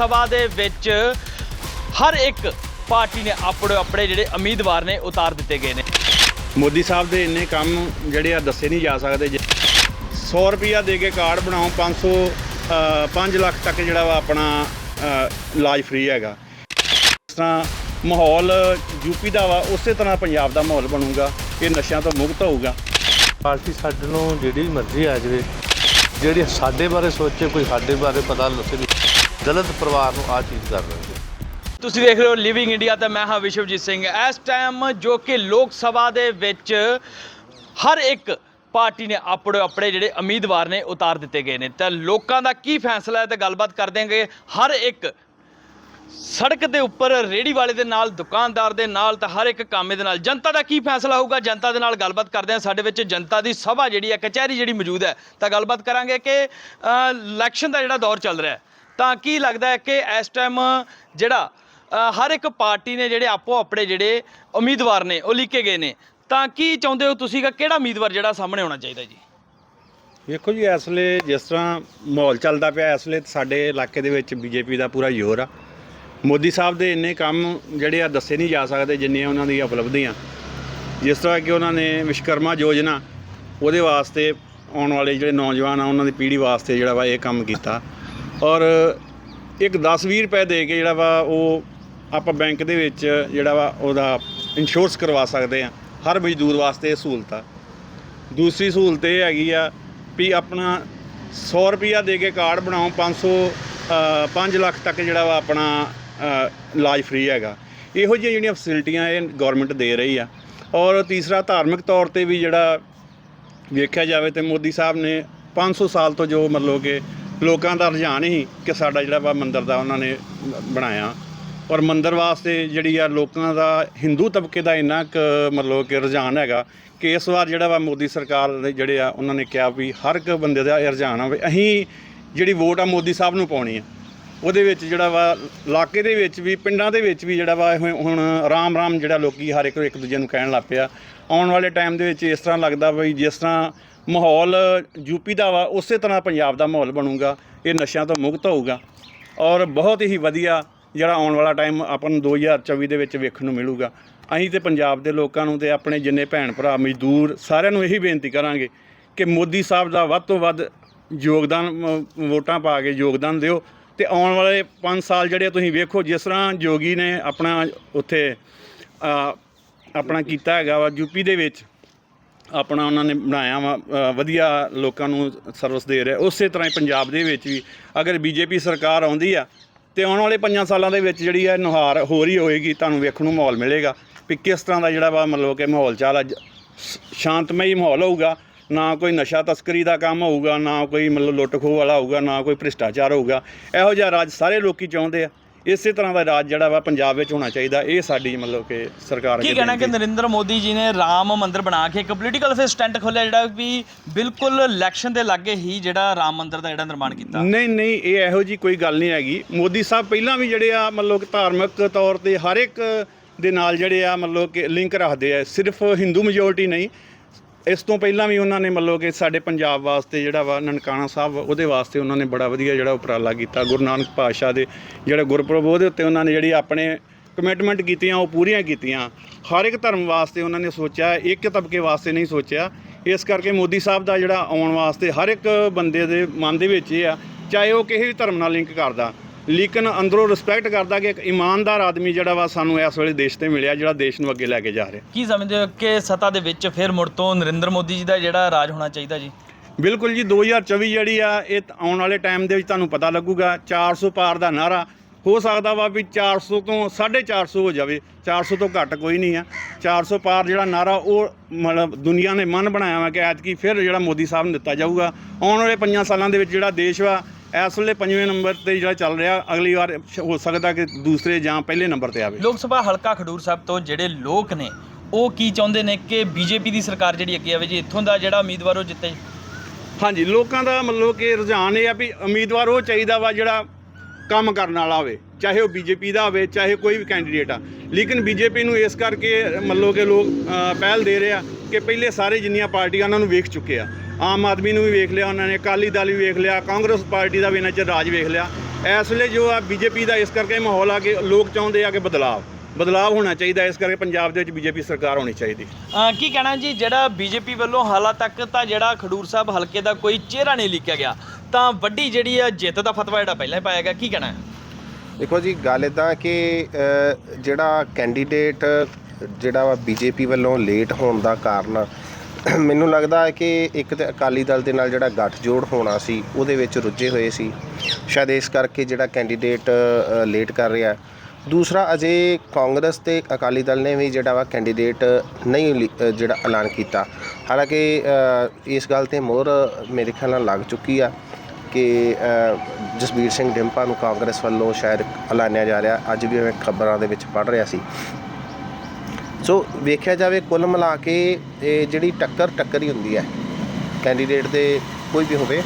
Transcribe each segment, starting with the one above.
ਸਭਾ ਦੇ ਵਿੱਚ ਹਰ ਇੱਕ ਪਾਰਟੀ ਨੇ ਆਪਣੇ ਆਪਣੇ ਜਿਹੜੇ ਉਮੀਦਵਾਰ ਨੇ ਉਤਾਰ ਦਿੱਤੇ ਗਏ ਨੇ। ਮੋਦੀ ਸਾਹਿਬ ਦੇ ਇੰਨੇ ਕੰਮ ਜਿਹੜੇ ਆ ਦੱਸੇ ਨਹੀਂ ਜਾ ਸਕਦੇ 100 ਰੁਪਿਆ ਦੇ ਕੇ ਕਾਰਡ ਬਣਾਓ 500 ਅ, 5 ਲੱਖ ਤੱਕ ਜਿਹੜਾ ਵਾ ਆਪਣਾ ਇਲਾਜ ਫ੍ਰੀ ਹੈਗਾ। ਇਸ ਤਰ੍ਹਾਂ ਮਾਹੌਲ ਯੂਪੀ ਦਾ ਵਾ ਉਸੇ ਤਰ੍ਹਾਂ ਪੰਜਾਬ ਦਾ ਮਾਹੌਲ ਬਣੂਗਾ। ਇਹ ਨਸ਼ਿਆਂ ਤੋਂ ਮੁਕਤ ਹੋਊਗਾ। ਪਾਰਟੀ ਸਾਡੇ ਨੂੰ ਜਿਹੜੀ ਮਰਜ਼ੀ ਆ ਜਾਵੇ। ਜਿਹੜੀ ਸਾਡੇ ਬਾਰੇ ਸੋਚੇ ਕੋਈ ਸਾਡੇ ਬਾਰੇ ਪਤਾ ਲੱਗੇ। ਵੀ ਦਲਿਤ ਪਰਿਵਾਰ ਨੂੰ ਆ ਚੀਜ਼ ਕਰ ਰਹੇ ਨੇ। ਤੁਸੀਂ ਦੇਖ ਰਹੇ ਹੋ ਲਿਵਿੰਗ ਇੰਡੀਆ ਤੇ ਮੈਂ ਹਾਂ ਵਿਸ਼ਵਜੀਤ ਸਿੰਘ। ਇਸ ਟਾਈਮ ਜੋ ਕਿ ਲੋਕ ਸਭਾ ਦੇ ਵਿੱਚ ਹਰ ਇੱਕ ਪਾਰਟੀ ਨੇ ਆਪਣੇ ਆਪਣੇ ਜਿਹੜੇ ਉਮੀਦਵਾਰ ਨੇ ਉਤਾਰ ਦਿੱਤੇ ਗਏ ਨੇ। ਤਾਂ ਲੋਕਾਂ ਦਾ ਕੀ ਫੈਸਲਾ ਹੈ ਤੇ ਗੱਲਬਾਤ ਕਰ ਦੇਂਗੇ ਹਰ ਇੱਕ ਸੜਕ ਦੇ ਉੱਪਰ ਰੇੜੀ ਵਾਲੇ ਦੇ ਨਾਲ, ਦੁਕਾਨਦਾਰ ਦੇ ਨਾਲ ਤਾਂ ਹਰ ਇੱਕ ਕਾਮੇ ਦੇ ਨਾਲ। ਜਨਤਾ ਦਾ ਕੀ ਫੈਸਲਾ ਹੋਊਗਾ? ਜਨਤਾ ਦੇ ਨਾਲ ਗੱਲਬਾਤ ਕਰਦੇ ਹਾਂ। ਸਾਡੇ ਵਿੱਚ ਜਨਤਾ ਦੀ ਸਭਾ ਜਿਹੜੀ ਹੈ, ਕਚਹਿਰੀ ਜਿਹੜੀ ਮੌਜੂਦ ਹੈ, ਤਾਂ ਗੱਲਬਾਤ ਕਰਾਂਗੇ ਕਿ ਇਲੈਕਸ਼ਨ ਦਾ ਜਿਹੜਾ ਦੌਰ ਚੱਲ ਰਿਹਾ ਹੈ। ਤਾਂ ਕੀ ਲੱਗਦਾ ਹੈ ਕਿ ਇਸ ਟਾਈਮ ਜਿਹੜਾ ਹਰ ਇੱਕ ਪਾਰਟੀ ਨੇ ਜਿਹੜੇ ਆਪੋ ਆਪਣੇ ਜਿਹੜੇ ਉਮੀਦਵਾਰ ਨੇ, ਉਹ ਲਿਖੇ ਗਏ ਨੇ। ਤਾਂ ਕੀ ਚਾਹੁੰਦੇ ਹੋ ਤੁਸੀਂ ਕਿ ਕਿਹੜਾ ਉਮੀਦਵਾਰ ਜਿਹੜਾ ਸਾਹਮਣੇ ਆਉਣਾ ਚਾਹੀਦਾ ਜੀ? ਵੇਖੋ ਜੀ, ਇਸ ਵੇਲੇ ਜਿਸ ਤਰ੍ਹਾਂ ਮਾਹੌਲ ਚੱਲਦਾ ਪਿਆ, ਇਸ ਵੇਲੇ ਸਾਡੇ ਇਲਾਕੇ ਦੇ ਵਿੱਚ ਬੀਜੇਪੀ ਦਾ ਪੂਰਾ ਜ਼ੋਰ ਆ। ਮੋਦੀ ਸਾਹਿਬ ਦੇ ਇੰਨੇ ਕੰਮ ਜਿਹੜੇ ਆ ਦੱਸੇ ਨਹੀਂ ਜਾ ਸਕਦੇ, ਜਿੰਨੀਆਂ ਉਹਨਾਂ ਦੀਆਂ ਉਪਲਬਧੀਆਂ। ਜਿਸ ਤਰ੍ਹਾਂ ਕਿ ਉਹਨਾਂ ਨੇ ਵਿਸ਼ਕਰਮਾ ਯੋਜਨਾ, ਉਹਦੇ ਵਾਸਤੇ ਆਉਣ ਵਾਲੇ ਜਿਹੜੇ ਨੌਜਵਾਨ ਆ, ਉਹਨਾਂ ਦੀ ਪੀੜ੍ਹੀ ਵਾਸਤੇ ਜਿਹੜਾ ਵਾ ਇਹ ਕੰਮ ਕੀਤਾ। ਔਰ ਇੱਕ 10-20 ਰੁਪਏ ਦੇ ਕੇ ਜਿਹੜਾ ਵਾ ਉਹ ਆਪਾਂ ਬੈਂਕ ਦੇ ਵਿੱਚ ਜਿਹੜਾ ਵਾ ਉਹਦਾ ਇੰਸ਼ੋਰੈਂਸ ਕਰਵਾ ਸਕਦੇ ਆ ਹਰ ਮਜ਼ਦੂਰ ਵਾਸਤੇ ਇਹ ਸਹੂਲਤ ਆ। ਦੂਸਰੀ ਸਹੂਲਤ ਇਹ ਹੈਗੀ ਆ ਵੀ ਆਪਣਾ 100 ਰੁਪਿਆ ਦੇ ਕੇ ਕਾਰਡ ਬਣਾਓ 500 ਅ, 5 ਲੱਖ ਤੱਕ ਜਿਹੜਾ ਵਾ ਆਪਣਾ ਇਲਾਜ ਫ੍ਰੀ ਹੈਗਾ। ਇਹੋ ਜਿਹੀਆਂ ਜਿਹੜੀਆਂ ਫੈਸਿਲਿਟੀਆਂ ਇਹ ਗਵਰਨਮੈਂਟ ਦੇ ਰਹੀ ਆ। ਔਰ ਤੀਸਰਾ ਧਾਰਮਿਕ ਤੌਰ ਤੇ ਵੀ ਜਿਹੜਾ ਵੇਖਿਆ ਜਾਵੇ ਤੇ ਮੋਦੀ ਸਾਹਿਬ ਨੇ 500 ਸਾਲ ਤੋਂ ਜੋ ਮਤਲਬ ਕਿ ਲੋਕਾਂ ਦਾ ਰੁਝਾਨ ਹੀ ਕਿ ਸਾਡਾ ਜਿਹੜਾ ਵਾ ਮੰਦਿਰ ਦਾ ਉਹਨਾਂ ਨੇ ਬਣਾਇਆ। ਔਰ ਮੰਦਿਰ ਵਾਸਤੇ ਜਿਹੜੀ ਆ ਲੋਕਾਂ ਦਾ ਹਿੰਦੂ ਤਬਕੇ ਦਾ ਇੰਨਾ ਕੁ ਮਤਲਬ ਕਿ ਰੁਝਾਨ ਹੈਗਾ ਕਿ ਇਸ ਵਾਰ ਜਿਹੜਾ ਵਾ ਮੋਦੀ ਸਰਕਾਰ ਦੇ ਜਿਹੜੇ ਆ ਉਹਨਾਂ ਨੇ ਕਿਹਾ ਵੀ ਹਰ ਇੱਕ ਬੰਦੇ ਦਾ ਇਹ ਰੁਝਾਨ ਆਵੇ ਅਸੀਂ ਜਿਹੜੀ ਵੋਟ ਆ ਮੋਦੀ ਸਾਹਿਬ ਨੂੰ ਪਾਉਣੀ ਆ। ਉਹਦੇ ਵਿੱਚ ਜਿਹੜਾ ਵਾ ਇਲਾਕੇ ਦੇ ਵਿੱਚ ਵੀ, ਪਿੰਡਾਂ ਦੇ ਵਿੱਚ ਵੀ ਜਿਹੜਾ ਵਾ ਇਹ ਹੁਣ ਰਾਮ ਰਾਮ ਜਿਹੜਾ ਲੋਕੀ ਹਰ ਇੱਕ ਇੱਕ ਦੂਜੇ ਨੂੰ ਕਹਿਣ ਲੱਗ ਪਿਆ। ਆਉਣ ਵਾਲੇ ਟਾਈਮ ਦੇ ਵਿੱਚ ਇਸ ਤਰ੍ਹਾਂ ਲੱਗਦਾ ਵੀ ਜਿਸ ਤਰ੍ਹਾਂ ਮਾਹੌਲ ਯੂਪੀ ਦਾ ਵਾ, ਉਸੇ ਤਰ੍ਹਾਂ ਪੰਜਾਬ ਦਾ ਮਾਹੌਲ ਬਣੂਗਾ, ਇਹ ਨਸ਼ਿਆਂ ਤੋਂ ਮੁਕਤ ਹੋਊਗਾ। ਔਰ ਬਹੁਤ ਹੀ ਵਧੀਆ ਜਿਹੜਾ ਆਉਣ ਵਾਲਾ ਟਾਈਮ ਆਪਾਂ ਨੂੰ 2024 ਦੇ ਵਿੱਚ ਵੇਖਣ ਨੂੰ ਮਿਲੂਗਾ। ਅਸੀਂ ਤੇ ਪੰਜਾਬ ਦੇ ਲੋਕਾਂ ਨੂੰ ਤੇ ਆਪਣੇ ਜਿੰਨੇ ਭੈਣ ਭਰਾ, ਮਜ਼ਦੂਰ, ਸਾਰਿਆਂ ਨੂੰ ਇਹੀ ਬੇਨਤੀ ਕਰਾਂਗੇ ਕਿ ਮੋਦੀ ਸਾਹਿਬ ਦਾ ਵੱਧ ਤੋਂ ਵੱਧ ਯੋਗਦਾਨ ਵੋਟਾਂ ਪਾ ਕੇ ਯੋਗਦਾਨ ਦਿਓ। ਤੇ ਆਉਣ ਵਾਲੇ 5 ਸਾਲ ਜਿਹੜੇ ਤੁਸੀਂ ਵੇਖੋ, ਜਿਸ ਤਰ੍ਹਾਂ ਜੋਗੀ ਨੇ ਆਪਣਾ ਉੱਥੇ ਆਪਣਾ ਕੀਤਾ ਹੈਗਾ ਵਾ ਯੂਪੀ ਦੇ ਵਿੱਚ ਆਪਣਾ ਉਹਨਾਂ ਨੇ ਬਣਾਇਆ ਵਾ ਵਧੀਆ ਲੋਕਾਂ ਨੂੰ ਸਰਵਿਸ ਦੇ ਰਿਹਾ। ਉਸੇ ਤਰ੍ਹਾਂ ਹੀ ਪੰਜਾਬ ਦੇ ਵਿੱਚ ਵੀ ਅਗਰ ਬੀਜੇਪੀ ਸਰਕਾਰ ਆਉਂਦੀ ਆ, ਤੇ ਆਉਣ ਵਾਲੇ 5 ਸਾਲਾਂ ਦੇ ਵਿੱਚ ਜਿਹੜੀ ਹੈ ਨੁਹਾਰ ਹੋਰ ਹੀ ਹੋਏਗੀ, ਤੁਹਾਨੂੰ ਵੇਖਣ ਨੂੰ ਮਾਹੌਲ ਮਿਲੇਗਾ ਵੀ ਕਿਸ ਤਰ੍ਹਾਂ ਦਾ ਜਿਹੜਾ ਵਾ ਮਤਲਬ ਕਿ ਮਾਹੌਲ ਚਾਲ ਸ਼ਾਂਤਮਈ ਮਾਹੌਲ ਹੋਊਗਾ, ਨਾ ਕੋਈ ਨਸ਼ਾ ਤਸਕਰੀ ਦਾ ਕੰਮ ਹੋਊਗਾ, ਨਾ ਕੋਈ ਮਤਲਬ ਲੁੱਟ ਖੋਹ ਵਾਲਾ ਹੋਊਗਾ, ਨਾ ਕੋਈ ਭ੍ਰਿਸ਼ਟਾਚਾਰ ਹੋਊਗਾ। ਇਹੋ ਜਿਹਾ ਰਾਜ ਸਾਰੇ ਲੋਕੀ ਚਾਹੁੰਦੇ ਆ। ਇਸੇ ਤਰ੍ਹਾਂ ਦਾ ਰਾਜ ਜਿਹੜਾ ਵਾ ਪੰਜਾਬ ਵਿੱਚ ਹੋਣਾ ਚਾਹੀਦਾ ਇਹ ਸਾਡੀ ਮਤਲਬ ਕਿ ਸਰਕਾਰ ਕੀ ਕਹਿਣਾ ਕਿ। ਨਰਿੰਦਰ ਮੋਦੀ ਜੀ ਨੇ ਰਾਮ ਮੰਦਿਰ ਬਣਾ ਕੇ ਇੱਕ ਪੋਲੀਟੀਕਲ ਫਿਰ ਸਟੈਂਟ ਖੋਲਿਆ ਜਿਹੜਾ ਵੀ ਬਿਲਕੁਲ ਇਲੈਕਸ਼ਨ ਦੇ ਲਾਗੇ ਹੀ ਜਿਹੜਾ ਰਾਮ ਮੰਦਿਰ ਦਾ ਜਿਹੜਾ ਨਿਰਮਾਣ ਕੀਤਾ ਨਹੀਂ ਨਹੀਂ ਇਹ ਇਹੋ ਜੀ ਕੋਈ ਗੱਲ ਨਹੀਂ ਹੈਗੀ ਮੋਦੀ ਸਾਹਿਬ ਪਹਿਲਾਂ ਵੀ ਜਿਹੜੇ ਆ ਮਤਲਬ ਕਿ ਧਾਰਮਿਕ ਤੌਰ ਤੇ ਹਰ ਇੱਕ ਦੇ ਨਾਲ ਜਿਹੜੇ ਆ ਮਤਲਬ ਕਿ ਲਿੰਕ ਰੱਖਦੇ ਆ ਸਿਰਫ ਹਿੰਦੂ ਮੈਜੋਰਟੀ ਨਹੀਂ ਇਸ ਤੋਂ ਪਹਿਲਾਂ ਵੀ ਉਹਨਾਂ ਨੇ ਮਤਲਬ ਕਿ ਸਾਡੇ ਪੰਜਾਬ ਵਾਸਤੇ ਜਿਹੜਾ ਵਾ ਨਨਕਾਣਾ ਸਾਹਿਬ, ਉਹਦੇ ਵਾਸਤੇ ਉਹਨਾਂ ਨੇ ਬੜਾ ਵਧੀਆ ਜਿਹੜਾ ਉਪਰਾਲਾ ਕੀਤਾ। ਗੁਰੂ ਨਾਨਕ ਪਾਤਸ਼ਾਹ ਦੇ ਜਿਹੜਾ ਗੁਰਪੁਰਬ, ਉਹਦੇ ਉੱਤੇ ਉਹਨਾਂ ਨੇ ਜਿਹੜੀ ਆਪਣੇ ਕਮਿਟਮੈਂਟ ਕੀਤੀਆਂ, ਉਹ ਪੂਰੀਆਂ ਕੀਤੀਆਂ। ਹਰ ਇੱਕ ਧਰਮ ਵਾਸਤੇ ਉਹਨਾਂ ਨੇ ਸੋਚਿਆ, ਇੱਕ ਤਬਕੇ ਵਾਸਤੇ ਨਹੀਂ ਸੋਚਿਆ। ਇਸ ਕਰਕੇ ਮੋਦੀ ਸਾਹਿਬ ਦਾ ਜਿਹੜਾ ਆਉਣ ਵਾਸਤੇ ਹਰ ਇੱਕ ਬੰਦੇ ਦੇ ਮਨ ਦੇ ਵਿੱਚ ਇਹ ਆ, ਚਾਹੇ ਉਹ ਕਿਸੇ ਵੀ ਧਰਮ ਨਾਲ ਲਿੰਕ ਕਰਦਾ। ਲੇਕਿਨ ਅੰਦਰੋਂ ਰਿਸਪੈਕਟ ਕਰਦਾ ਕਿ ਇੱਕ ਇਮਾਨਦਾਰ ਆਦਮੀ ਜਿਹੜਾ ਵਾ ਸਾਨੂੰ ਇਸ ਵੇਲੇ ਦੇਸ਼ ਤੇ ਮਿਲਿਆ ਜਿਹੜਾ ਦੇਸ਼ ਨੂੰ ਅੱਗੇ ਲੈ ਕੇ ਜਾ ਰਿਹਾ। ਕੀ ਸਮਝਦੇ ਹੋ ਕਿ ਸੱਤਾ ਦੇ ਵਿੱਚ ਫਿਰ ਮੁੜ ਤੋਂ ਨਰਿੰਦਰ ਮੋਦੀ ਜੀ ਦਾ ਜਿਹੜਾ ਰਾਜ ਹੋਣਾ ਚਾਹੀਦਾ ਜੀ? ਬਿਲਕੁਲ ਜੀ 2024 ਜਿਹੜੀ ਆ ਇਹ ਆਉਣ ਵਾਲੇ ਟਾਈਮ ਦੇ ਵਿੱਚ ਤੁਹਾਨੂੰ ਪਤਾ ਲੱਗੂਗਾ 400 ਪਾਰ ਦਾ ਨਾਰਾ ਹੋ ਸਕਦਾ ਵਾ ਵੀ 400 ਤੋਂ 450 ਹੋ ਜਾਵੇ 400 ਤੋਂ ਘੱਟ ਕੋਈ ਨਹੀਂ ਆ। 400 ਪਾਰ ਜਿਹੜਾ ਨਾਰਾ ਉਹ ਮਤਲਬ ਦੁਨੀਆ ਨੇ ਮਨ ਬਣਾਇਆ ਵਾ ਕਿ ਐਤਕੀ ਫਿਰ ਜਿਹੜਾ ਮੋਦੀ ਸਾਹਿਬ ਨੂੰ ਦਿੱਤਾ ਜਾਊਗਾ। ਆਉਣ ਵਾਲੇ 5 ਸਾਲਾਂ ਦੇ ਵਿੱਚ ਜਿਹੜਾ ਦੇਸ਼ ਵਾ ਇਸ ਵੇਲੇ ਪੰਜਵੇਂ ਨੰਬਰ ਤੇ ਜਿਹੜਾ ਚੱਲ ਰਿਹਾ ਅਗਲੀ ਵਾਰ ਹੋ ਸਕਦਾ ਕਿ ਦੂਸਰੇ ਜਾਂ ਪਹਿਲੇ ਨੰਬਰ ਤੇ ਆਵੇ। ਲੋਕ ਸਭਾ ਹਲਕਾ ਖਡੂਰ ਸਾਹਿਬ ਤੋਂ ਜਿਹੜੇ ਲੋਕ ਨੇ ਉਹ ਕੀ ਚਾਹੁੰਦੇ ਨੇ ਕਿ ਬੀਜੇਪੀ ਦੀ ਸਰਕਾਰ ਜਿਹੜੀ ਅੱਗੇ ਆਵੇ ਜੀ? ਇੱਥੋਂ ਦਾ ਜਿਹੜਾ ਉਮੀਦਵਾਰ ਉਹ ਜਿੱਤੇ। ਹਾਂਜੀ ਲੋਕਾਂ ਦਾ ਮਤਲਬ ਕਿ ਰੁਝਾਨ ਇਹ ਆ ਵੀ ਉਮੀਦਵਾਰ ਉਹ ਚਾਹੀਦਾ ਵਾ ਜਿਹੜਾ ਕੰਮ ਕਰਨ ਵਾਲਾ ਹੋਵੇ ਚਾਹੇ ਉਹ ਬੀਜੇਪੀ ਦਾ ਹੋਵੇ ਚਾਹੇ ਕੋਈ ਵੀ ਕੈਂਡੀਡੇਟ ਆ। ਲੇਕਿਨ ਬੀਜੇਪੀ ਨੂੰ ਇਸ ਕਰਕੇ ਮਤਲਬ ਕਿ ਲੋਕ ਪਹਿਲ ਦੇ ਰਹੇ ਆ ਕਿ ਪਹਿਲੇ ਸਾਰੇ ਜਿੰਨੀਆਂ ਪਾਰਟੀਆਂ ਉਹਨਾਂ ਨੂੰ ਵੇਖ ਚੁੱਕੇ ਆ। ਆਮ ਆਦਮੀ ਨੂੰ ਵੀ ਵੇਖ ਲਿਆ ਉਹਨਾਂ ਨੇ ਅਕਾਲੀ ਦਲ ਵੀ ਵੇਖ ਲਿਆ ਕਾਂਗਰਸ ਪਾਰਟੀ ਦਾ ਵੀ ਇਹਨਾਂ ਚ ਰਾਜ ਵੇਖ ਲਿਆ। ਇਸ ਵੇਲੇ ਜੋ ਆ ਬੀਜੇਪੀ ਦਾ ਇਸ ਕਰਕੇ ਮਾਹੌਲ ਆ ਕਿ ਲੋਕ ਚਾਹੁੰਦੇ ਆ ਕਿ ਬਦਲਾਵ ਬਦਲਾਵ ਹੋਣਾ ਚਾਹੀਦਾ ਇਸ ਕਰਕੇ ਪੰਜਾਬ ਦੇ ਵਿੱਚ ਬੀਜੇਪੀ ਸਰਕਾਰ ਹੋਣੀ ਚਾਹੀਦੀ। ਅਹ ਕੀ ਕਹਿਣਾ ਜੀ? ਜਿਹੜਾ ਬੀਜੇਪੀ ਵੱਲੋਂ ਹਾਲਾਂ ਤੱਕ ਤਾਂ ਜਿਹੜਾ ਖਡੂਰ ਸਾਹਿਬ ਹਲਕੇ ਦਾ ਕੋਈ ਚਿਹਰਾ ਨਹੀਂ ਲਿਖਿਆ ਗਿਆ ਤਾਂ ਵੱਡੀ ਜਿਹੜੀ ਆ ਜਿੱਤ ਦਾ ਫਤਵਾ ਜਿਹੜਾ ਪਹਿਲਾਂ ਹੀ ਪਾਇਆ ਗਿਆ ਕੀ ਕਹਿਣਾ ਹੈ? ਦੇਖੋ ਜੀ ਗੱਲ ਇਦਾਂ ਕਿ ਅ, ਜਿਹੜਾ ਕੈਂਡੀਡੇਟ ਜਿਹੜਾ ਵਾ ਬੀਜੇਪੀ ਵੱਲੋਂ ਲੇਟ ਹੋਣ ਦਾ ਕਾਰਨ ਮੈਨੂੰ ਲੱਗਦਾ ਹੈ ਕਿ ਇੱਕ ਤਾਂ ਅਕਾਲੀ ਦਲ ਦੇ ਨਾਲ ਜਿਹੜਾ ਗੱਠਜੋੜ ਹੋਣਾ ਸੀ, ਉਹਦੇ ਵਿੱਚ ਰੁੱਝੇ ਹੋਏ ਸੀ। ਸ਼ਾਇਦ ਇਸ ਕਰਕੇ ਜਿਹੜਾ ਕੈਂਡੀਡੇਟ ਲੇਟ ਕਰ ਰਿਹਾ ਦੂਸਰਾ, ਅਜੇ ਕਾਂਗਰਸ ਤੇ ਅਕਾਲੀ ਦਲ ਨੇ ਵੀ ਜਿਹੜਾ ਵਾ ਕੈਂਡੀਡੇਟ ਨਹੀਂ ਜਿਹੜਾ ਐਲਾਨ ਕੀਤਾ। ਹਾਲਾਂਕਿ ਇਸ ਗੱਲ ਤੇ ਮੋਹਰ ਮੇਰੇ ਖਿਆਲ ਨਾਲ ਲੱਗ ਚੁੱਕੀ ਆ ਕਿ ਜਸਬੀਰ ਸਿੰਘ ਡਿੰਪਾ ਨੂੰ ਕਾਂਗਰਸ ਵੱਲੋਂ ਸ਼ਾਇਦ ਐਲਾਨਿਆ ਜਾ ਰਿਹਾ। ਅੱਜ ਵੀ ਮੈਂ ਖਬਰਾਂ ਦੇ ਵਿੱਚ ਪੜ੍ਹ ਰਿਹਾ ਸੀ। ਸੋ ਵੇਖਿਆ ਜਾਵੇ ਕੁੱਲ ਮਿਲਾ ਕੇ ਇਹ ਜਿਹੜੀ ਟੱਕਰ ਟੱਕਰ ਹੀ ਹੁੰਦੀ ਹੈ ਕੈਂਡੀਡੇਟ ਦੇ ਕੋਈ ਵੀ ਹੋਵੇ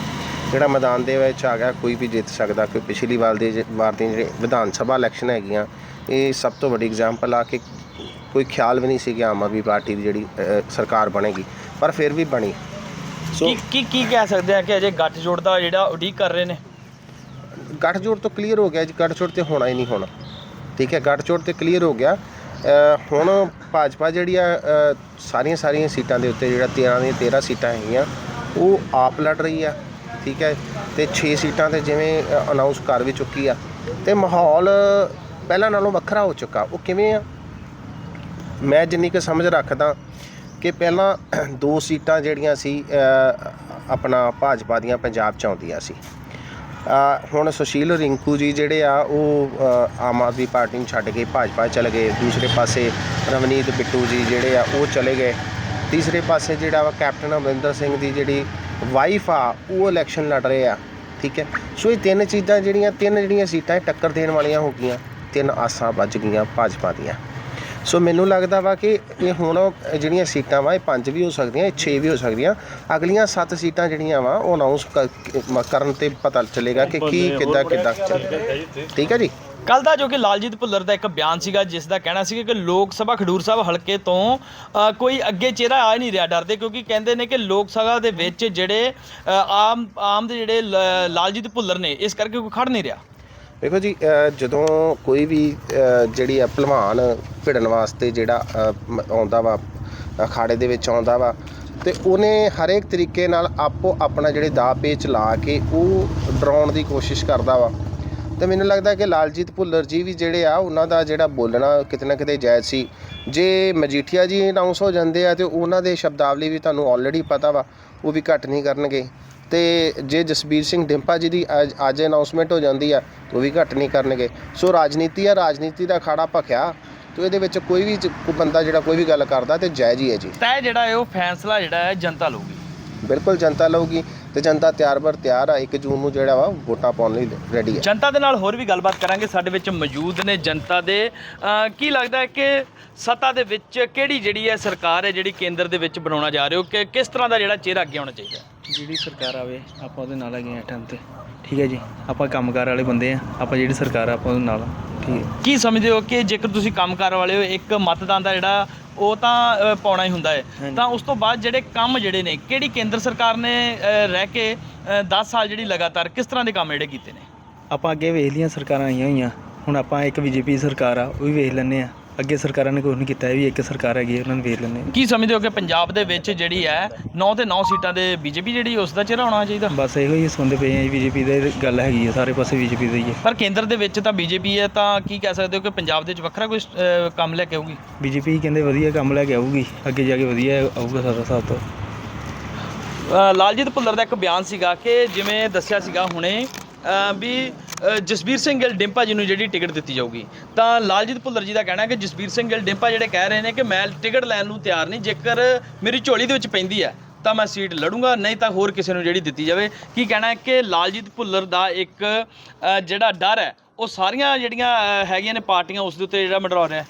ਜਿਹੜਾ ਮੈਦਾਨ ਦੇ ਵਿੱਚ ਆ ਗਿਆ ਕੋਈ ਵੀ ਜਿੱਤ ਸਕਦਾ ਕੋਈ ਪਿਛਲੀ ਵਾਰ ਦੇ ਵਾਰ ਦੀਆਂ ਜਿਹੜੇ ਵਿਧਾਨ ਸਭਾ ਇਲੈਕਸ਼ਨ ਹੈਗੀਆਂ ਇਹ ਸਭ ਤੋਂ ਵੱਡੀ ਐਗਜ਼ਾਮਪਲ ਆ ਕਿ ਕੋਈ ਖਿਆਲ ਵੀ ਨਹੀਂ ਸੀ ਕਿ ਆਮ ਆਦਮੀ ਪਾਰਟੀ ਦੀ ਜਿਹੜੀ ਸਰਕਾਰ ਬਣੇਗੀ ਪਰ ਫਿਰ ਵੀ ਬਣੀ। ਸੋ ਕੀ ਕੀ ਕੀ ਕਹਿ ਸਕਦੇ ਆ ਕਿ ਅਜੇ ਗੱਠ ਜੋੜ ਦਾ ਜਿਹੜਾ ਉਡੀਕ ਕਰ ਰਹੇ ਨੇ? ਗੱਠਜੋੜ ਤੋਂ ਕਲੀਅਰ ਹੋ ਗਿਆ ਜੀ ਗੱਠਜੋੜ ਤੇ ਹੋਣਾ ਹੀ ਨਹੀਂ ਹੋਣਾ। ਠੀਕ ਹੈ ਗੱਠਜੋੜ ਤੇ ਕਲੀਅਰ ਹੋ ਗਿਆ। ਹੁਣ ਭਾਜਪਾ ਜਿਹੜੀ ਆ ਸਾਰੀਆਂ ਸਾਰੀਆਂ ਸੀਟਾਂ ਦੇ ਉੱਤੇ ਜਿਹੜਾ 13 ਦੀਆਂ 13 ਸੀਟਾਂ ਹੈਗੀਆਂ, ਉਹ ਆਪ ਲੜ ਰਹੀ ਆ, ਠੀਕ ਹੈ? ਤੇ 6 ਸੀਟਾਂ ਤੇ ਜਿਵੇਂ ਅਨਾਉਂਸ ਕਰ ਵੀ ਚੁੱਕੀ ਆ। ਤੇ ਮਾਹੌਲ ਪਹਿਲਾਂ ਨਾਲੋਂ ਵੱਖਰਾ ਹੋ ਚੁੱਕਾ। ਉਹ ਕਿਵੇਂ ਆ? ਮੈਂ ਜਿੰਨੀ ਕੁ ਸਮਝ ਰੱਖਦਾ ਕਿ ਪਹਿਲਾਂ ਦੋ ਸੀਟਾਂ ਜਿਹੜੀਆਂ ਸੀ ਆਪਣਾ ਭਾਜਪਾ ਦੀਆਂ, ਪੰਜਾਬ ਚ ਆਉਂਦੀਆਂ ਸੀ। ਹੁਣ ਸੁਸ਼ੀਲ ਰਿੰਕੂ ਜੀ ਜਿਹੜੇ ਆ, ਉਹ ਆਮ ਆਦਮੀ ਪਾਰਟੀ ਨੂੰ ਛੱਡ ਕੇ ਭਾਜਪਾ ਚਲੇ ਗਏ। ਦੂਸਰੇ ਪਾਸੇ ਰਵਨੀਤ ਬਿੱਟੂ ਜੀ ਜਿਹੜੇ ਆ, ਉਹ ਚਲੇ ਗਏ। ਤੀਸਰੇ ਪਾਸੇ ਜਿਹੜਾ ਵਾ ਕੈਪਟਨ ਅਮਰਿੰਦਰ ਸਿੰਘ ਦੀ ਜਿਹੜੀ ਵਾਈਫ ਆ, ਉਹ ਇਲੈਕਸ਼ਨ ਲੜ ਰਹੇ ਆ, ਠੀਕ ਹੈ? ਸੋ ਇਹ ਤਿੰਨ ਚੀਜ਼ਾਂ ਜਿਹੜੀਆਂ, ਤਿੰਨ ਜਿਹੜੀਆਂ ਸੀਟਾਂ ਇਹ ਟੱਕਰ ਦੇਣ ਵਾਲੀਆਂ ਹੋ ਗਈਆਂ। ਤਿੰਨ ਆਸਾਂ ਵੱਜ ਗਈਆਂ ਭਾਜਪਾ ਦੀਆਂ। ਸੋ ਮੈਨੂੰ ਲੱਗਦਾ ਵਾ ਕਿ ਇਹ ਹੁਣ ਜਿਹੜੀਆਂ ਸੀਟਾਂ ਵਾ, ਇਹ ਪੰਜ ਵੀ ਹੋ ਸਕਦੀਆਂ, ਇਹ 6 ਵੀ ਹੋ ਸਕਦੀਆਂ। ਅਗਲੀਆਂ 7 ਸੀਟਾਂ ਜਿਹੜੀਆਂ ਵਾ, ਉਹ ਅਨਾਉਂਸ ਕਰਨ ਤੇ ਪਤਾ ਚੱਲੇਗਾ ਕਿ ਕੀ, ਕਿੱਦਾਂ ਕਿੱਦਾਂ ਚੱਲੇਗਾ। ਠੀਕ ਹੈ ਜੀ? ਕੱਲ ਦਾ ਜੋ ਕਿ ਲਾਲਜੀਤ ਭੁੱਲਰ ਦਾ ਇੱਕ ਬਿਆਨ ਸੀਗਾ, ਜਿਸ ਦਾ ਕਹਿਣਾ ਸੀਗਾ ਕਿ ਲੋਕ ਸਭਾ ਖਡੂਰ ਸਾਹਿਬ ਹਲਕੇ ਤੋਂ ਕੋਈ ਅੱਗੇ ਚਿਹਰਾ ਆ ਨਹੀਂ ਰਿਹਾ ਡਰਦੇ, ਕਿਉਂਕਿ ਕਹਿੰਦੇ ਨੇ ਕਿ ਲੋਕ ਸਭਾ ਦੇ ਵਿੱਚ ਜਿਹੜੇ ਆਮ ਆਮ ਦੇ ਜਿਹੜੇ ਲਾਲਜੀਤ ਭੁੱਲਰ ਨੇ, ਇਸ ਕਰਕੇ ਕੋਈ ਖੜ ਨਹੀਂ ਰਿਹਾ। ਦੇਖੋ ਜੀ ਜਦੋਂ ਕੋਈ ਵੀ ਜਿਹੜੀ ਆ ਭਲਵਾਨ ਭਿੜਨ ਵਾਸਤੇ ਜਿਹੜਾ ਆਉਂਦਾ ਵਾ ਅਖਾੜੇ ਦੇ ਵਿੱਚ ਆਉਂਦਾ ਵਾ, ਤੇ ਉਹਨੇ ਹਰੇਕ ਤਰੀਕੇ ਨਾਲ ਆਪੋ ਆਪਣਾ ਜਿਹੜੇ ਦਾ ਪੇਚ ਲਾ ਕੇ ਉਹ ਡਰਾਉਣ ਦੀ ਕੋਸ਼ਿਸ਼ ਕਰਦਾ ਵਾ। ਤੇ ਮੈਨੂੰ ਲੱਗਦਾ ਕਿ ਲਾਲਜੀਤ ਭੁੱਲਰ ਜੀ ਵੀ ਜਿਹੜੇ ਆ, ਉਹਨਾਂ ਦਾ ਜਿਹੜਾ ਬੋਲਣਾ ਕਿਤੇ ਨਾ ਕਿਤੇ ਜਾਇਜ਼ ਸੀ। ਜੇ ਮਜੀਠੀਆ ਜੀ ਅਨਾਉਂਸ ਹੋ ਜਾਂਦੇ ਆ ਤੇ ਉਹਨਾਂ ਦੇ ਸ਼ਬਦਾਵਲੀ ਵੀ ਤੁਹਾਨੂੰ ਆਲਰੇਡੀ ਪਤਾ ਵਾ, ਉਹ ਵੀ ਘੱਟ ਨਹੀਂ ਕਰਨਗੇ। ਤੇ ਜੇ ਜਸਬੀਰ ਸਿੰਘ ਡਿੰਪਾ ਜੀ ਦੀ ਅੱਜ- ਅੱਜ ਅਨਾਉਂਸਮੈਂਟ ਹੋ ਜਾਂਦੀ ਆ ਤਾਂ ਉਹ ਵੀ ਘੱਟ ਨਹੀਂ ਕਰਨਗੇ। ਸੋ ਰਾਜਨੀਤੀ ਆ ਰਾਜਨੀਤੀ ਦਾ ਖਾੜਾ ਭਖਿਆ ਤੇ ਇਹਦੇ ਵਿੱਚ ਕੋਈ ਵੀ ਕੋਈ ਬੰਦਾ ਜਿਹੜਾ ਕੋਈ ਵੀ ਗੱਲ ਕਰਦਾ ਤੇ ਜਾਇਜ਼ ਹੀ ਹੈ ਜੀ। ਤੈ ਜਿਹੜਾ ਹੈ ਉਹ ਫੈਸਲਾ ਜਿਹੜਾ ਹੈ ਜਨਤਾ ਲਊਗੀ। ਬਿਲਕੁਲ ਜਨਤਾ ਲਊਗੀ। ਤੇ ਜਨਤਾ ਤਿਆਰ ਬਰ ਤਿਆਰ ਆ 1 ਜੂਨ ਨੂੰ ਜਿਹੜਾ ਵਾ ਵੋਟਾਂ ਪਾਉਣ ਲਈ ਰੈਡੀ ਹੈ ਜਨਤਾ ਦੇ ਨਾਲ ਹੋਰ ਵੀ ਗੱਲਬਾਤ ਕਰਾਂਗੇ। ਸਾਡੇ ਵਿੱਚ ਮੌਜੂਦ ਨੇ ਜਨਤਾ ਦੇ। ਕੀ ਲੱਗਦਾ ਹੈ ਕਿ ਸੱਤਾ ਦੇ ਵਿੱਚ ਕਿਹੜੀ ਜਿਹੜੀ ਹੈ ਸਰਕਾਰ ਹੈ ਜਿਹੜੀ ਕੇਂਦਰ ਦੇ ਵਿੱਚ ਬਣਾਉਣਾ ਜਾ ਰਹੇ ਹੋ? ਕਿ ਕਿਸ ਤਰ੍ਹਾਂ ਦਾ ਜਿਹੜਾ ਚਿਹਰਾ ਅੱਗੇ ਆਉਣਾ ਚਾਹੀਦਾ ਹੈ? ਜਿਹੜੀ ਸਰਕਾਰ ਆਵੇ ਆਪਾਂ ਉਹਦੇ ਨਾਲ ਹੈਗੇ ਆ ਟਾਈਮ ਤੇ। ਠੀਕ ਹੈ ਜੀ? ਆਪਾਂ ਕੰਮਕਾਰ ਵਾਲੇ ਬੰਦੇ ਆ। ਆਪਾਂ ਜਿਹੜੀ ਸਰਕਾਰ ਆ ਆਪਾਂ ਉਹਦੇ ਨਾਲ ਆ। ਠੀਕ ਹੈ। ਕੀ ਸਮਝਦੇ ਹੋ ਕਿ ਜੇਕਰ ਤੁਸੀਂ ਕੰਮਕਾਰ ਵਾਲੇ ਹੋ ਇੱਕ ਮਤਦਾਨ ਦਾ ਜਿਹੜਾ ਉਹ ਤਾਂ ਪਾਉਣਾ ਹੀ ਹੁੰਦਾ ਹੈ। ਤਾਂ ਉਸ ਤੋਂ ਬਾਅਦ ਜਿਹੜੇ ਕੰਮ ਜਿਹੜੇ ਨੇ ਕਿਹੜੀ ਕੇਂਦਰ ਸਰਕਾਰ ਨੇ ਰਹਿ ਕੇ 10 ਸਾਲ ਜਿਹੜੀ ਲਗਾਤਾਰ ਕਿਸ ਤਰ੍ਹਾਂ ਦੇ ਕੰਮ ਜਿਹੜੇ ਕੀਤੇ ਨੇ? ਆਪਾਂ ਅੱਗੇ ਵੇਖ ਲੀਆਂ ਸਰਕਾਰਾਂ ਆਈਆਂ ਹੋਈਆਂ। ਹੁਣ ਆਪਾਂ ਇੱਕ ਬੀਜੇਪੀ ਸਰਕਾਰ ਆ ਉਹ ਵੀ ਵੇਖ ਲੈਂਦੇ ਆ। ਅੱਗੇ ਸਰਕਾਰਾਂ ਨੇ ਕੁਝ ਨਹੀਂ ਕੀਤਾ ਇਹ ਵੀ ਇੱਕ ਸਰਕਾਰ ਹੈਗੀ ਆ, ਉਹਨਾਂ ਨੂੰ ਵੇਖ ਲੈਂਦੇ ਕੀ ਸਮਝਦੇ ਹੋ ਕਿ ਪੰਜਾਬ ਦੇ ਵਿੱਚ ਜਿਹੜੀ ਹੈ 9 ਤੇ 9 ਸੀਟਾਂ ਦੇ ਬੀਜੇਪੀ ਜਿਹੜੀ ਉਸ ਦਾ ਚਿਹਰਾ ਹੋਣਾ ਚਾਹੀਦਾ? ਬਸ ਇਹੋ ਹੀ ਸੁਣਦੇ ਪਏ ਆ ਬੀਜੇਪੀ ਦੀ ਗੱਲ ਹੈਗੀ ਆ ਸਾਰੇ ਪਾਸੇ ਬੀਜੇਪੀ ਦਾ ਹੀ ਹੈ। ਪਰ ਕੇਂਦਰ ਦੇ ਵਿੱਚ ਤਾਂ ਬੀਜੇਪੀ ਹੈ ਤਾਂ ਕੀ ਕਹਿ ਸਕਦੇ ਹੋ ਕਿ ਪੰਜਾਬ ਦੇ ਵਿੱਚ ਵੱਖਰਾ ਕੋਈ ਕੰਮ ਲੈ ਕੇ ਆਊਗੀ? ਬੀਜੇਪੀ ਕਹਿੰਦੇ ਵਧੀਆ ਕੰਮ ਲੈ ਕੇ ਆਊਗੀ ਅੱਗੇ ਜਾ ਕੇ ਵਧੀਆ ਆਊਗਾ ਸਾਰਾ ਸਾਥ ਤੋਂ। ਅ, ਲਾਲਜੀਤ ਭੁੱਲਰ ਦਾ ਇੱਕ ਬਿਆਨ ਸੀਗਾ ਕਿ ਜਿਵੇਂ ਦੱਸਿਆ ਸੀਗਾ ਹੁਣੇ ਅ, ਵੀ ਜਸਬੀਰ ਸਿੰਘ ਗਿੱਲ ਡਿੰਪਾ ਜੀ ਨੂੰ ਜਿਹੜੀ ਟਿਕਟ ਦਿੱਤੀ ਜਾਊਗੀ। ਤਾਂ ਲਾਲਜੀਤ ਭੁੱਲਰ ਜੀ ਦਾ ਕਹਿਣਾ ਹੈ ਕਿ ਜਸਬੀਰ ਸਿੰਘ ਗਿੱਲ ਡਿੰਪਾ ਜਿਹੜੇ ਕਹਿ ਰਹੇ ਨੇ ਕਿ ਮੈਂ ਟਿਕਟ ਲੈਣ ਨੂੰ ਤਿਆਰ ਨਹੀਂ, ਜੇਕਰ ਮੇਰੀ ਝੋਲੀ ਦੇ ਵਿੱਚ ਪੈਂਦੀ ਹੈ, ਤਾਂ ਮੈਂ ਸੀਟ ਲੜੂੰਗਾ, ਨਹੀਂ ਤਾਂ ਹੋਰ ਕਿਸੇ ਨੂੰ ਜਿਹੜੀ ਦਿੱਤੀ ਜਾਵੇ। ਕੀ ਕਹਿਣਾ ਹੈ ਕਿ ਲਾਲਜੀਤ ਭੁੱਲਰ ਦਾ ਇੱਕ ਜਿਹੜਾ ਡਰ ਹੈ, ਉਹ ਸਾਰੀਆਂ ਜਿਹੜੀਆਂ ਹੈਗੀਆਂ ਨੇ ਪਾਰਟੀਆਂ ਉਸ ਦੇ ਉੱਤੇ ਜਿਹੜਾ ਮੰਡਰਾ ਰਿਹਾ।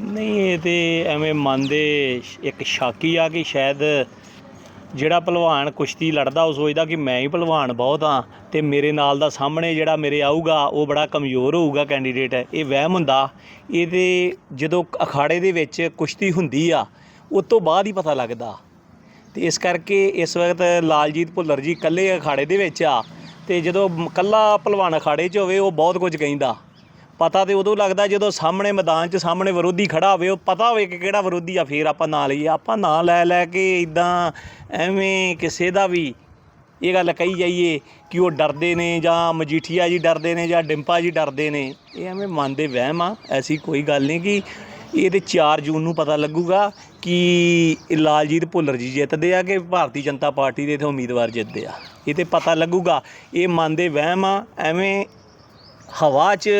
ਨਹੀਂ, ਇਹ ਤੇ ਐਵੇਂ ਮਨ ਦੇ ਇੱਕ ਸ਼ਾਕੀ ਆ ਕਿ ਸ਼ਾਇਦ ਜਿਹੜਾ ਪਹਿਲਵਾਨ ਕੁਸ਼ਤੀ ਲੜਦਾ, ਉਹ ਸੋਚਦਾ ਕਿ ਮੈਂ ਹੀ ਪਹਿਲਵਾਨ ਬਹੁਤ ਆ ਤੇ ਮੇਰੇ ਨਾਲ ਦਾ ਸਾਹਮਣੇ ਜਿਹੜਾ ਮੇਰੇ ਆਊਗਾ, ਉਹ ਬੜਾ ਕਮਜ਼ੋਰ ਹੋਊਗਾ ਕੈਂਡੀਡੇਟ ਇਹ ਵਹਿਮ ਹੁੰਦਾ। ਇਹਦੇ ਜਦੋਂ ਅਖਾੜੇ ਦੇ ਵਿੱਚ ਕੁਸ਼ਤੀ ਹੁੰਦੀ ਆ, ਉਸ ਤੋਂ ਬਾਅਦ ਹੀ ਪਤਾ ਲੱਗਦਾ। ਤੇ ਇਸ ਕਰਕੇ ਇਸ ਵਕਤ ਲਾਲਜੀਤ ਭੁੱਲਰ ਜੀ ਇਕੱਲੇ ਅਖਾੜੇ ਦੇ ਵਿੱਚ ਆ ਤੇ ਜਦੋਂ ਮ- ਕੱਲਾ ਭਲਵਾਨ ਅਖਾੜੇ 'ਚ ਹੋਵੇ, ਉਹ ਬਹੁਤ ਕੁਝ ਕਹਿੰਦਾ। ਪਤਾ ਤੇ ਉਦੋਂ ਲੱਗਦਾ ਜਦੋਂ ਸਾਹਮਣੇ ਮੈਦਾਨ 'ਚ ਸਾਹਮਣੇ ਵਿਰੋਧੀ ਖੜਾ ਹੋਵੇ, ਉਹ ਪਤਾ ਹੋਵੇ ਕਿ ਕਿਹੜਾ ਵਿਰੋਧੀ ਆ, ਫੇਰ ਆਪਾਂ ਨਾਂ ਲਈਏ ਆਪਾਂ ਨਾਂ ਲੈ ਲੈ ਕੇ ਇਦਾਂ ਐਵੇਂ ਕਿਸੇ ਦਾ ਵੀ ਇਹ ਗੱਲ ਕਹੀ ਜਾਈਏ ਕਿ ਉਹ ਡਰਦੇ ਨੇ ਜਾਂ ਮਜੀਠੀਆ ਜੀ ਡਰਦੇ ਨੇ ਜਾਂ ਡਿੰਪਾ ਜੀ ਡਰਦੇ ਨੇ, ਇਹ ਐਵੇਂ ਮਨ ਦੇ ਵਹਿਮ ਆ। ਐਸੀ ਕੋਈ ਗੱਲ ਨਹੀਂ ਕਿ ਇਹ ਤੇ 4 ਜੂਨ ਨੂੰ ਪਤਾ ਲੱਗੂਗਾ ਕਿ ਲਾਲਜੀਤ ਭੁੱਲਰ ਜੀ ਜਿੱਤਦੇ ਆ ਕਿ ਭਾਰਤੀ ਜਨਤਾ ਪਾਰਟੀ ਦੇ ਇਥੇ ਉਮੀਦਵਾਰ ਜਿੱਤਦੇ ਆ। ਇਹ ਤੇ ਪਤਾ ਲੱਗੂਗਾ। ਇਹ ਮਨ ਦੇ ਵਹਿਮ ਆ, ਐਵੇਂ ਹਵਾ 'ਚ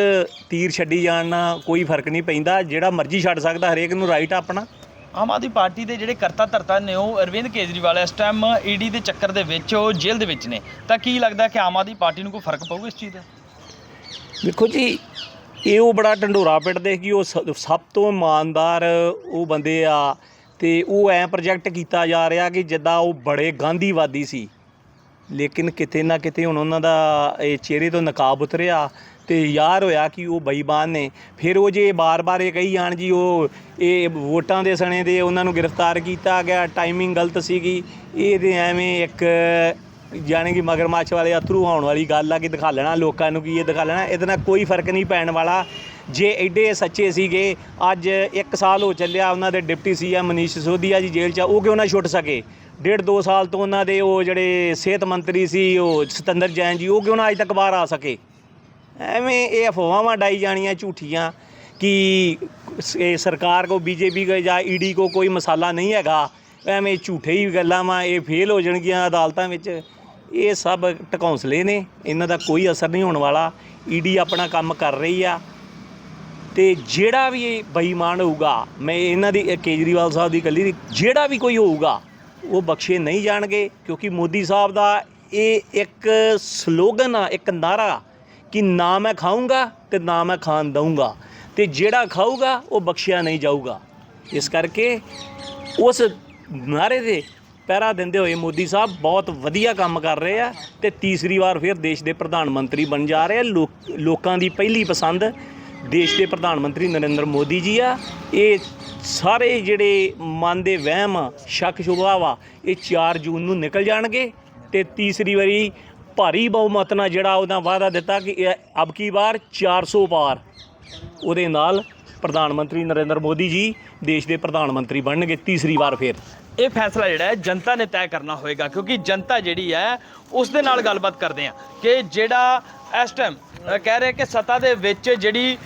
ਤੀਰ ਛੱਡੀ ਜਾਣ ਨਾਲ ਕੋਈ ਫ਼ਰਕ ਨਹੀਂ ਪੈਂਦਾ ਜਿਹੜਾ ਮਰਜ਼ੀ ਛੱਡ ਸਕਦਾ ਹਰੇਕ ਨੂੰ ਰਾਈਟ ਆ ਆਪਣਾ। ਆਮ ਆਦਮੀ ਪਾਰਟੀ ਦੇ ਜਿਹੜੇ ਕਰਤਾ ਧਰਤਾ ਨੇ ਉਹ ਅਰਵਿੰਦ ਕੇਜਰੀਵਾਲ ਇਸ ਟਾਈਮ ਈਡੀ ਦੇ ਚੱਕਰ ਦੇ ਵਿੱਚ ਉਹ ਜੇਲ੍ਹ ਦੇ ਵਿੱਚ ਨੇ। ਤਾਂ ਕੀ ਲੱਗਦਾ ਕਿ ਆਮ ਆਦਮੀ ਪਾਰਟੀ ਨੂੰ ਕੋਈ ਫ਼ਰਕ ਪਊਗਾ ਇਸ ਚੀਜ਼ ਦਾ? ਵੇਖੋ ਜੀ ਇਹ ਉਹ ਬੜਾ ਢੰਡੋਰਾ ਪਿੱਟਦੇ ਕਿ ਉਹ ਸਭ ਤੋਂ ਇਮਾਨਦਾਰ ਉਹ ਬੰਦੇ ਆ ਤੇ ਉਹ ਐ ਪ੍ਰੋਜੈਕਟ ਕੀਤਾ ਜਾ ਰਿਹਾ ਕਿ ਜਿੱਦਾਂ ਉਹ ਬੜੇ ਗਾਂਧੀਵਾਦੀ ਸੀ। ਲੇਕਿਨ ਕਿਤੇ ਨਾ ਕਿਤੇ ਹੁਣ ਉਹਨਾਂ ਦਾ ਇਹ ਚਿਹਰੇ ਤੋਂ ਨਕਾਬ ਉਤਰਿਆ ਤੇ ਯਾਰ ਹੋਇਆ ਕਿ ਉਹ ਬੇਈਮਾਨ ਨੇ। ਫਿਰ ਉਹ ਜੇ ਬਾਰ-ਬਾਰ ਇਹ ਕਹੀ ਜਾਣ ਜੀ, ਉਹ ਇਹ ਵੋਟਾਂ ਦੇ ਸਣੇ ਦੇ ਉਹਨਾਂ ਨੂੰ ਗ੍ਰਿਫਤਾਰ ਕੀਤਾ ਗਿਆ ਟਾਈਮਿੰਗ ਗਲਤ ਸੀਗੀ। ਇਹਦੇ ਐਵੇਂ ਇੱਕ ਜਾਣੇ ਕਿ ਮਗਰਮੱਛ ਵਾਲੇ ਅਥਰੂ ਆਉਣ ਵਾਲੀ ਗੱਲ ਆ ਕਿ ਦਿਖਾ ਲੈਣਾ ਲੋਕਾਂ ਨੂੰ ਕੀ ਇਹ ਦਿਖਾ ਲੈਣਾ। ਇਹਦੇ ਨਾਲ ਕੋਈ ਫ਼ਰਕ ਨਹੀਂ ਪੈਣ ਵਾਲਾ। ਜੇ ਐਡੇ ਸੱਚੇ ਸੀਗੇ, ਅੱਜ 1 ਸਾਲ ਹੋ ਚੱਲਿਆ ਉਹਨਾਂ ਦੇ ਡਿਪਟੀ ਸੀਐਮ ਮਨੀਸ਼ ਸਿਸੋਦੀਆ ਜੀ ਜੇਲ੍ਹ 'ਚ, ਉਹ ਕਿਉਂ ਨਾ ਛੁੱਟ ਸਕੇ? ਡੇਢ ਦੋ ਸਾਲ ਤੋਂ ਉਹਨਾਂ ਦੇ ਉਹ ਜਿਹੜੇ ਸਿਹਤ ਮੰਤਰੀ ਸੀ, ਉਹ ਸਤੰਦਰ ਜੈਨ ਜੀ, ਉਹ ਕਿਉਂ ਨਾ ਅੱਜ ਤੱਕ ਬਾਹਰ ਆ ਸਕੇ? ਐਵੇਂ ਇਹ ਅਫਵਾਹਾਂ ਡਾਈ ਜਾਣੀਆਂ ਝੂਠੀਆਂ ਕਿ ਇਹ ਸਰਕਾਰ ਕੋ ਬੀਜੇਪੀ ਕੋ ਜਾਂ ਈਡੀ ਕੋ ਕੋਈ ਮਸਾਲਾ ਨਹੀਂ ਹੈਗਾ। ਐਵੇਂ ਝੂਠੇ ਹੀ ਗੱਲਾਂ ਵਾ, ਇਹ ਫੇਲ ਹੋ ਜਾਣਗੀਆਂ ਅਦਾਲਤਾਂ ਵਿੱਚ। ਇਹ ਸਭ ਟਕੌਂਸਲੇ ਨੇ, ਇਹਨਾਂ ਦਾ ਕੋਈ ਅਸਰ ਨਹੀਂ ਹੋਣ ਵਾਲਾ। ਈਡੀ ਆਪਣਾ ਕੰਮ ਕਰ ਰਹੀ ਆ। ਤੇ ਜਿਹੜਾ ਵੀ ਇਹ ਬੇਈਮਾਨ ਹੋਊਗਾ, ਮੈਂ ਇਹਨਾਂ ਦੀ ਕੇਜਰੀਵਾਲ ਸਾਹਿਬ ਦੀ ਕੱਲੀ ਜਿਹੜਾ ਵੀ ਕੋਈ ਹੋਊਗਾ, ਉਹ ਬਖਸ਼ੇ ਨਹੀਂ ਜਾਣਗੇ, ਕਿਉਂਕਿ ਮੋਦੀ ਸਾਹਿਬ ਦਾ ਇਹ ਇੱਕ ਸਲੋਗਨ ਆ, ਇੱਕ ਨਾਰਾ ਕਿ ਨਾ ਮੈਂ ਖਾਊਂਗਾ ਤੇ ਨਾ ਮੈਂ ਖਾਣ ਦਊਂਗਾ। ਤੇ ਜਿਹੜਾ ਖਾਊਗਾ ਉਹ ਬਖਸ਼ਿਆ ਨਹੀਂ ਜਾਊਗਾ। ਇਸ ਕਰਕੇ ਉਸ ਨਾਰੇ ਦੇ ਪਹਿਰਾ ਦਿੰਦੇ ਹੋਏ ਮੋਦੀ ਸਾਹਿਬ ਬਹੁਤ ਵਧੀਆ ਕੰਮ ਕਰ ਰਹੇ ਆ ਤੇ ਤੀਸਰੀ ਵਾਰ ਫਿਰ ਦੇਸ਼ ਦੇ ਪ੍ਰਧਾਨ ਮੰਤਰੀ ਬਣ ਜਾ ਰਹੇ ਆ। ਲੋਕਾਂ ਦੀ ਪਹਿਲੀ ਪਸੰਦ ਦੇਸ਼ ਦੇ ਪ੍ਰਧਾਨ ਮੰਤਰੀ ਨਰਿੰਦਰ ਮੋਦੀ ਜੀ ਆ। ਇਹ ਸਾਰੇ ਜਿਹੜੇ ਮਨ ਦੇ ਵਹਿਮ ਆ, ਸ਼ੱਕ ਸ਼ੁਬਾ ਵਾ ਇਹ 4 ਜੂਨ ਨੂੰ ਨਿਕਲ ਜਾਣਗੇ ਤੇ ਤੀਸਰੀ ਵਾਰੀ ਭਾਰੀ ਬਹੁਮਤ ਨਾਲ ਜਿਹੜਾ ਉਹਨਾਂ ਵਾਅਦਾ ਦਿੱਤਾ ਕਿ ਇਹ ਅਬ ਕੀ ਵਾਰ 400 ਪਾਰ ਉਹਦੇ ਨਾਲ ਪ੍ਰਧਾਨ ਮੰਤਰੀ ਨਰਿੰਦਰ ਮੋਦੀ ਜੀ ਦੇਸ਼ ਦੇ ਪ੍ਰਧਾਨ ਮੰਤਰੀ ਬਣਨਗੇ ਤੀਸਰੀ ਵਾਰ ਫਿਰ। ਇਹ ਫੈਸਲਾ ਜਿਹੜਾ ਹੈ, ਜਨਤਾ ਨੇ ਤੈਅ ਕਰਨਾ ਹੋਏਗਾ ਕਿਉਂਕਿ ਜਨਤਾ ਜਿਹੜੀ ਹੈ, ਉਸ ਦੇ ਨਾਲ ਗੱਲਬਾਤ ਕਰਦੇ ਆ ਕਿ ਜਿਹੜਾ ਇਸ ਟਾਈਮ ਕਹਿ ਰਹੇ ਕਿ ਸੱਤਾ ਦੇ ਵਿੱਚ ਜਿਹੜੀ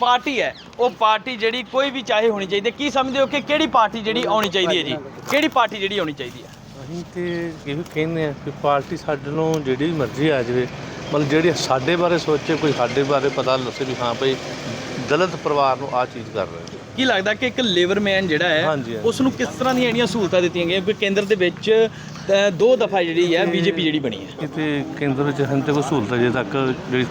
ਪਾਰਟੀ ਹੈ, ਉਹ ਪਾਰਟੀ ਜਿਹੜੀ ਕੋਈ ਵੀ ਚਾਹੇ ਹੋਣੀ ਚਾਹੀਦੀ ਕੀ ਸਮਝਦੇ ਹੋ ਕਿ ਕਿਹੜੀ ਪਾਰਟੀ ਜਿਹੜੀ ਆਉਣੀ ਚਾਹੀਦੀ ਹੈ ਜੀ? ਕਿਹੜੀ ਪਾਰਟੀ ਜਿਹੜੀ ਆਉਣੀ ਚਾਹੀਦੀ ਹੈ? ਅਸੀਂ ਤੇ ਇਹ ਵੀ ਕਹਿੰਦੇ ਆ ਕਿ ਪਾਰਟੀ ਸਾਡੇ ਨੂੰ ਜਿਹੜੀ ਵੀ ਮਰਜ਼ੀ ਆ ਜਾਵੇ। ਮਤਲਬ ਜਿਹੜੀ ਸਾਡੇ ਬਾਰੇ ਸੋਚੇ, ਕੋਈ ਸਾਡੇ ਬਾਰੇ ਪਤਾ ਲੱਗੇ ਵੀ ਹਾਂ ਭਈ ਦਲਿਤ ਪਰਿਵਾਰ ਨੂੰ ਆ ਚੀਜ਼ ਕਰ ਰਹੇ ਕੀ ਲੱਗਦਾ ਕਿ ਇੱਕ ਲੇਬਰਮੈਨ ਜਿਹੜਾ ਹੈ ਹਾਂਜੀ, ਹਾਂਜੀ। ਉਸ ਨੂੰ ਕਿਸ ਤਰ੍ਹਾਂ ਦੀਆਂ ਜਿਹੜੀਆਂ ਸਹੂਲਤਾਂ ਦਿੱਤੀਆਂ ਗਈਆਂ? ਕਿਉਂਕਿ ਕੇਂਦਰ ਦੇ ਵਿੱਚ ਅ, ਦੋ ਦਫਾ ਜਿਹੜੀ ਹੈ ਬੀਜੇਪੀ ਜਿਹੜੀ ਬਣੀ ਹੈ। ਕਿਤੇ ਕੇਂਦਰ ਵਿੱਚ ਹਨ ਤੇ ਕੋਈ ਸਹੂਲਤ ਅਜੇ ਤੱਕ ਜਿਹੜੀ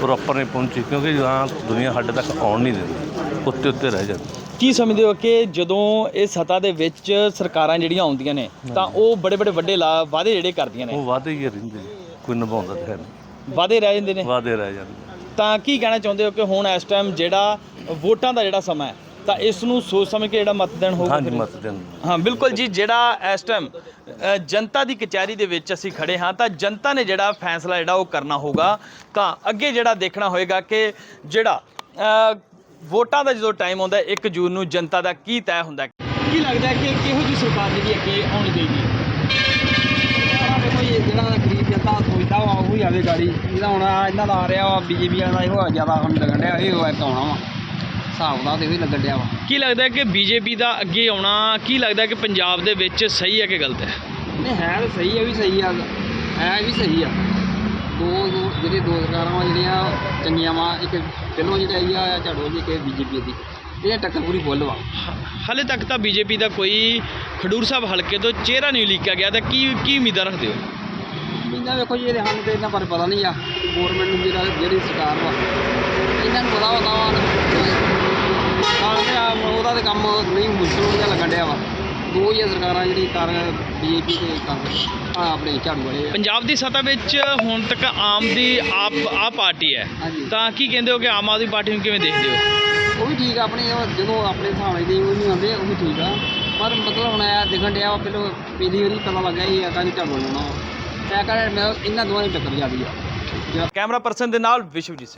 ਪ੍ਰੋਪਰ ਨਹੀਂ ਪਹੁੰਚੀ ਕਿਉਂਕਿ ਜਾਂ ਦੁਨੀਆ ਸਾਡੇ ਤੱਕ ਆਉਣ ਨਹੀਂ ਦਿੰਦੀ। ਉੱਤੇ ਉੱਤੇ ਰਹਿ ਜਾਂਦੀ। ਕੀ ਸਮਝਦੇ ਹੋ ਕਿ ਜਦੋਂ ਇਹ ਸੱਤਾ ਦੇ ਵਿੱਚ ਸਰਕਾਰਾਂ ਜਿਹੜੀਆਂ ਆਉਂਦੀਆਂ ਨੇ ਤਾਂ ਉਹ ਬੜੇ ਬੜੇ ਵੱਡੇ ਲਾ- ਵਾਅਦੇ ਜਿਹੜੇ ਕਰਦੀਆਂ ਨੇ? ਉਹ ਵਾਅਦੇ ਹੀ ਰਹਿੰਦੇ ਨੇ, ਕੋਈ ਨਿਭਾਉਂਦਾ ਤਾਂ ਹੈ ਨਹੀਂ। ਵਾਅਦੇ ਰਹਿ ਜਾਂਦੇ ਨੇ? ਵਾਅਦੇ ਰਹਿ ਜਾਂਦੇ ਤਾਂ ਕੀ ਕਹਿਣਾ ਚਾਹੁੰਦੇ ਹੋ ਕਿ ਹੁਣ ਇਸ ਟਾਈਮ ਜਿਹੜਾ ਵੋਟਾਂ ਦਾ ਜਿਹੜਾ ਸਮਾਂ ਹੈ ਤਾਂ ਇਸ ਨੂੰ ਸੋਚ ਸਮਝ ਕੇ ਜਿਹੜਾ ਮਤਦਾਨ ਹੋਊਗਾ ਹਾਂਜੀ ਫਿਰ? ਮਤ ਦੇਣ ਹਾਂ ਬਿਲਕੁਲ ਜੀ ਜਿਹੜਾ ਇਸ ਟਾਈਮ ਜਨਤਾ ਦੀ ਕਚਹਿਰੀ ਦੇ ਵਿੱਚ ਅਸੀਂ ਖੜੇ ਹਾਂ ਤਾਂ ਜਨਤਾ ਨੇ ਜਿਹੜਾ ਫੈਸਲਾ ਜਿਹੜਾ ਉਹ ਕਰਨਾ ਹੋਗਾ ਤਾਂ ਅੱਗੇ ਜਿਹੜਾ ਦੇਖਣਾ ਹੋਏਗਾ ਕਿ ਜਿਹੜਾ ਵੋਟਾਂ ਦਾ ਜਦੋਂ ਟਾਈਮ ਆਉਂਦਾ 1 ਜੂਨ ਨੂੰ ਜਨਤਾ ਦਾ ਕੀ ਤੈਅ ਹੁੰਦਾ ਹੈ? ਕੀ ਲੱਗਦਾ ਹੈ ਕਿ ਕਿਹੋ ਜਿਹੀ ਸਰਕਾਰ ਜਿਹੜੀ ਅੱਗੇ ਆਉਣੀ ਚਾਹੀਦੀ ਹੈ ਜਿਹੜਾ ਗਰੀਬ ਜਨਤਾ ਸੋਚਦਾ ਵਾ ਉਹ ਹੀ ਆਵੇ ਗਾੜੀ ਇਹਦਾ ਹੁਣ ਇਹਨਾਂ ਦਾ ਆ ਰਿਹਾ ਵਾ ਬੀਜੇਪੀ ਦਾ ਇਹੋ ਜ਼ਿਆਦਾ ਹੁਣ ਲੱਗਣ ਡਿਆ ਇਹ ਇੱਕ ਆਉਣਾ ਵਾ ਹਿਸਾਬ ਦਾ ਤੇ ਵੀ ਲੱਗਣ ਡਿਆ ਵਾ। ਕੀ ਲੱਗਦਾ ਕਿ ਬੀਜੇਪੀ ਦਾ ਅੱਗੇ ਆਉਣਾ ਕੀ ਲੱਗਦਾ ਕਿ ਪੰਜਾਬ ਦੇ ਵਿੱਚ ਸਹੀ ਹੈ ਕਿ ਗਲਤ ਹੈ? ਨਹੀਂ ਹੈ ਤਾਂ ਸਹੀ ਹੈ ਵੀ ਸਹੀ ਆ ਹੈ ਵੀ ਸਹੀ ਆ। ਦੋ ਦੋ ਜਿਹੜੇ ਦੋ ਸਰਕਾਰਾਂ ਵਾ ਜਿਹੜੀਆਂ ਚੰਗੀਆਂ ਵਾ ਇੱਕ ਪਹਿਲੋਂ ਜਿਹੜੀ ਆਈ ਆ ਝਾੜੂ ਦੀ ਕਿ ਬੀਜੇਪੀ ਦੀ। ਇਹ ਟੱਕਰ ਪੂਰੀ ਫੁੱਲ ਵਾ। ਹਾਲੇ ਤੱਕ ਤਾਂ ਬੀਜੇਪੀ ਦਾ ਕੋਈ ਖਡੂਰ ਸਾਹਿਬ ਹਲਕੇ ਤੋਂ ਚਿਹਰਾ ਨਹੀਂ ਲਿਖਿਆ ਗਿਆ ਤਾਂ ਕੀ ਕੀ ਉਮੀਦਾਂ ਰੱਖਦੇ ਹੋ? ਮਹੀਨਾ ਵੇਖੋ ਜੀ ਇਹਦੇ ਸਾਨੂੰ ਤੇ ਇਹਨਾਂ ਬਾਰੇ ਪਤਾ ਨਹੀਂ ਆ। ਗੌਰਮੈਂਟ ਨੂੰ ਜਿਹੜਾ ਜਿਹੜੀ ਸਰਕਾਰ ਵਾ ਇਹਨਾਂ ਨੂੰ ਪਤਾ ਹੁੰਦਾ ਵਾ ਕੰਮ ਨਹੀਂ ਮੁਸ਼ਕਲ ਜਿਹਾ ਲੱਗਣ ਡਿਆ ਵਾ। ਦੋ ਹੀ ਆ ਸਰਕਾਰਾਂ ਜਿਹੜੀ ਕਰ ਬੀਜੇਪੀ ਤੇ ਕਾਂਗਰਸ ਆ ਆਪਣੇ ਝਾੜੂ ਵਾਲੇ ਆ। ਪੰਜਾਬ ਦੀ ਸੱਤਾ ਵਿੱਚ ਹੁਣ ਤੱਕ ਆਮ ਦੀ ਆਪ ਆ ਪਾਰਟੀ ਹੈ। ਹਾਂਜੀ। ਤਾਂ ਕੀ ਕਹਿੰਦੇ ਹੋ ਕਿ ਆਮ ਆਦਮੀ ਪਾਰਟੀ ਨੂੰ ਕਿਵੇਂ ਦੇਖਦੇ ਹੋ? ਉਹ ਵੀ ਠੀਕ ਆ ਆਪਣੇ ਉਹ ਜਦੋਂ ਆਪਣੇ ਹਿਸਾਬ ਨਾਲ ਦੇ ਉਹ ਨਹੀਂ ਆਉਂਦੇ ਉਹ ਵੀ ਠੀਕ ਆ। ਪਰ ਮਤਲਬ ਹੁਣ ਆ ਦਿਖਣ ਡਿਆ ਵਾ ਪਹਿਲਾਂ ਪਹਿਲੀ ਵਾਰੀ ਪਤਾ ਲੱਗਾ ਇਹ ਆ ਤਾਂ ਝਾੜੂ ਲਾਉਣਾ ਵਾ। ਇਹ ਕਹਿੰਦੇ ਮੈਂ ਇਹਨਾਂ ਦੋਵਾਂ ਦੀ ਟੱਕਰ ਜਾਂਦੀ ਆ। ਕੈਮਰਾ ਪਰਸਨ ਦੇ ਨਾਲ ਵਿਸ਼ਵਜੀਤ ਸਿੰਘ।